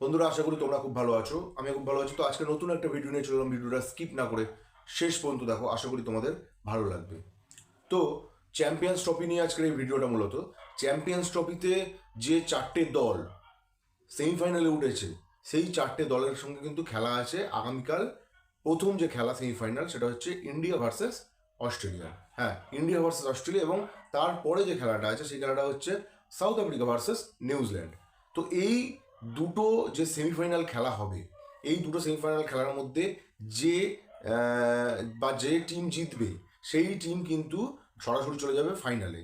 বন্ধুরা, আশা করি তোমরা খুব ভালো আছো। আমি খুব ভালো আছি। তো আজকে নতুন একটা ভিডিও নিয়ে চললাম ভিডিওটা স্কিপ না করে শেষ পর্যন্ত দেখো। আশা করি তোমাদের ভালো লাগবে। তো চ্যাম্পিয়ন্স ট্রফি নিয়ে আজকের এই ভিডিওটা মূলত। চ্যাম্পিয়ন্স ট্রফিতে যে চারটে দল সেমিফাইনালে উঠেছে, সেই চারটে দলের সঙ্গে কিন্তু খেলা আছে। আগামীকাল প্রথম যে খেলা সেমিফাইনাল সেটা হচ্ছে ইন্ডিয়া ভার্সেস অস্ট্রেলিয়া হ্যাঁ ইন্ডিয়া ভার্সেস অস্ট্রেলিয়া এবং তারপরে যে খেলাটা আছে, সেই খেলাটা হচ্ছে সাউথ আফ্রিকা ভার্সেস নিউজিল্যান্ড তো এই দুটো যে সেমিফাইনাল খেলা হবে, এই দুটো সেমিফাইনাল খেলার মধ্যে যে বা যে টিম জিতবে, সেই টিম কিন্তু সরাসরি চলে যাবে ফাইনালে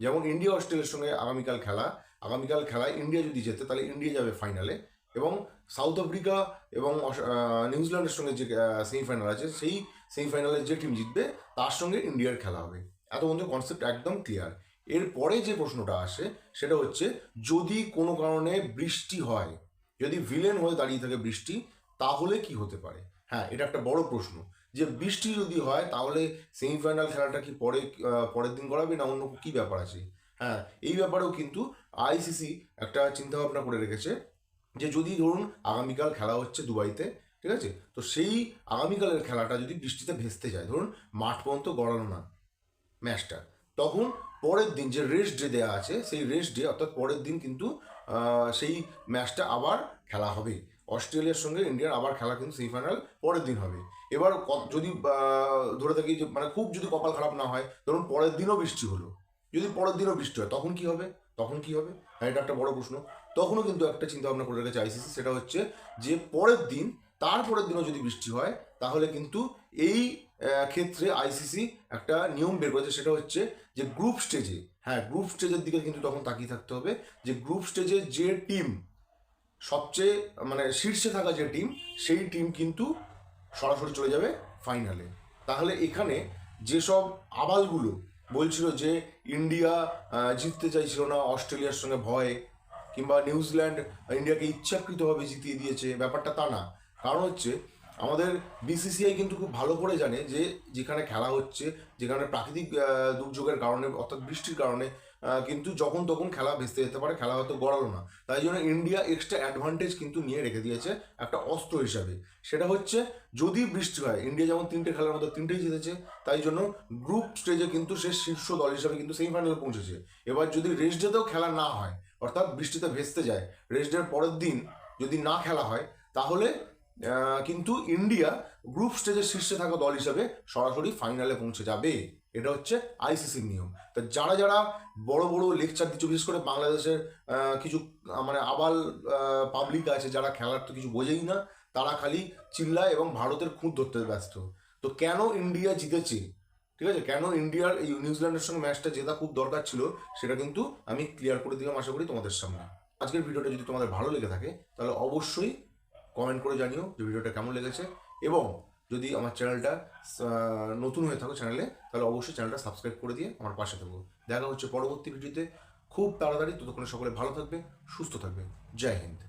যেমন ইন্ডিয়া অস্ট্রেলিয়ার সঙ্গে আগামীকাল খেলা, আগামীকাল খেলায় ইন্ডিয়া যদি জেতে, তাহলে ইন্ডিয়া যাবে ফাইনালে এবং সাউথ আফ্রিকা এবং নিউজিল্যান্ডের সঙ্গে যে সেমিফাইনাল আছে, সেই সেমিফাইনালে যে টিম জিতবে, তার সঙ্গে ইন্ডিয়ার খেলা হবে। এত বন্ধু কনসেপ্ট একদম ক্লিয়ার এরপরে যে প্রশ্নটা আসে, সেটা হচ্ছে যদি কোনো কারণে বৃষ্টি হয়, যদি ভিলেন হয়ে দাঁড়িয়ে থাকে বৃষ্টি, তাহলে কি হতে পারে? হ্যাঁ এটা একটা বড় প্রশ্ন। যে বৃষ্টি যদি হয়, তাহলে সেমিফাইনাল খেলাটা কি পরে পরের দিন করাবে না অন্য কী ব্যাপার আছে? হ্যাঁ এই ব্যাপারেও কিন্তু আইসিসি একটা চিন্তা ভাবনা করে রেখেছে যে যদি ধরুন আগামীকাল খেলা হচ্ছে দুবাইতে, ঠিক আছে? তো সেই আগামীকালের খেলাটা যদি বৃষ্টিতে ভেস্তে যায়, ধরুন মাঠ পর্যন্ত গড়ানো না ম্যাচটা, তখন পরের দিন যে রেস্ট ডে দেওয়া আছে, সেই রেস্ট ডে অর্থাৎ পরের দিন কিন্তু সেই ম্যাচটা আবার খেলা হবে। অস্ট্রেলিয়ার সঙ্গে ইন্ডিয়ার আবার খেলা কিন্তু সেমিফাইনাল পরের দিন হবে। এবার যদি ধরে থাকি যে মানে খুব যদি কপাল খারাপ না হয়, ধরুন পরের দিনও বৃষ্টি হলো। যদি পরের দিনও বৃষ্টি হয়, তখন কি হবে? তখন কি হবে? হ্যাঁ এটা একটা বড় প্রশ্ন। তখনও কিন্তু একটা চিন্তা ভাবনা করে রেখেছে আইসিসি সেটা হচ্ছে যে, পরের দিন, তারপরের দিনও যদি বৃষ্টি হয়, তাহলে কিন্তু এই ক্ষেত্রে আইসিসি একটা নিয়ম বের করেছে, সেটা হচ্ছে যে গ্রুপ স্টেজে হ্যাঁ গ্রুপ স্টেজের দিকে কিন্তু তখন তাকিয়ে থাকতে হবে যে গ্রুপ স্টেজে যে টিম সবচেয়ে মানে শীর্ষে থাকা যে টিম সেই টিম কিন্তু সরাসরি চলে যাবে ফাইনালে তাহলে এখানে যেসব আবালগুলো বলছিল যে ইন্ডিয়া জিততে চাইছিল না, অস্ট্রেলিয়ার সঙ্গে ভয়ে, কিংবা নিউজিল্যান্ড, ইন্ডিয়াকে ইচ্ছাকৃতভাবে জিতিয়ে দিয়েছে, ব্যাপারটা তা না। কারণ হচ্ছে আমাদের বিসিসিআই কিন্তু খুব ভালো করে জানে যে যেখানে খেলা হচ্ছে, যেখানে প্রাকৃতিক দুর্যোগের কারণে অর্থাৎ বৃষ্টির কারণে কিন্তু যখন তখন খেলা ভেস্তে যেতে পারে, খেলা হয়তো গড়ালো না। তাই জন্য ইন্ডিয়া এক্সট্রা অ্যাডভান্টেজ কিন্তু নিয়ে রেখে দিয়েছে একটা অস্ত্র হিসাবে। সেটা হচ্ছে যদি বৃষ্টি হয় ইন্ডিয়া যেমন তিনটে খেলার মধ্যে তিনটেই জিতেছে, তাই জন্য গ্রুপ স্টেজে কিন্তু সে শীর্ষ দল হিসাবে কিন্তু সেমিফাইনালে পৌঁছেছে। এবার যদি রেস্ট ডেতেও খেলা না হয়, অর্থাৎ বৃষ্টিতে ভেস্তে যায় রেস্ট ডের পরের দিন যদি না খেলা হয়, তাহলে কিন্তু ইন্ডিয়া গ্রুপ স্টেজের শীর্ষে থাকা দল হিসাবে সরাসরি ফাইনালে পৌঁছে যাবে। এটা হচ্ছে আইসিসির নিয়ম। তা যারা যারা বড় বড় লেকচার দিচ্ছে, বিশেষ করে বাংলাদেশের কিছু মানে আবাল পাবলিক আছে যারা খেলার তো কিছু বোঝেই না, তারা খালি চিল্লায় এবং ভারতের খুঁত ধরতে ব্যস্ত। তো কেন ইন্ডিয়া জিতেছে? ঠিক আছে? কেন ইন্ডিয়ার এই নিউজিল্যান্ডের সঙ্গে ম্যাচটা জেতা খুব দরকার ছিল, সেটা কিন্তু আমি ক্লিয়ার করে দিলাম আশা করি তোমাদের সামনে। আজকের ভিডিওটা যদি তোমাদের ভালো লেগে থাকে, তাহলে অবশ্যই কমেন্ট করে জানিও যে ভিডিওটা কেমন লেগেছে। এবং যদি আমার চ্যানেলটা নতুন হয়ে থাকো চ্যানেলে, তাহলে অবশ্যই চ্যানেলটা সাবস্ক্রাইব করে দিয়ে আমার পাশে থাকব দেখা হচ্ছে পরবর্তী ভিডিওতে। খুব তাড়াতাড়ি, ততক্ষণে সকলে ভালো থাকবে, সুস্থ থাকবে। জয় হিন্দ।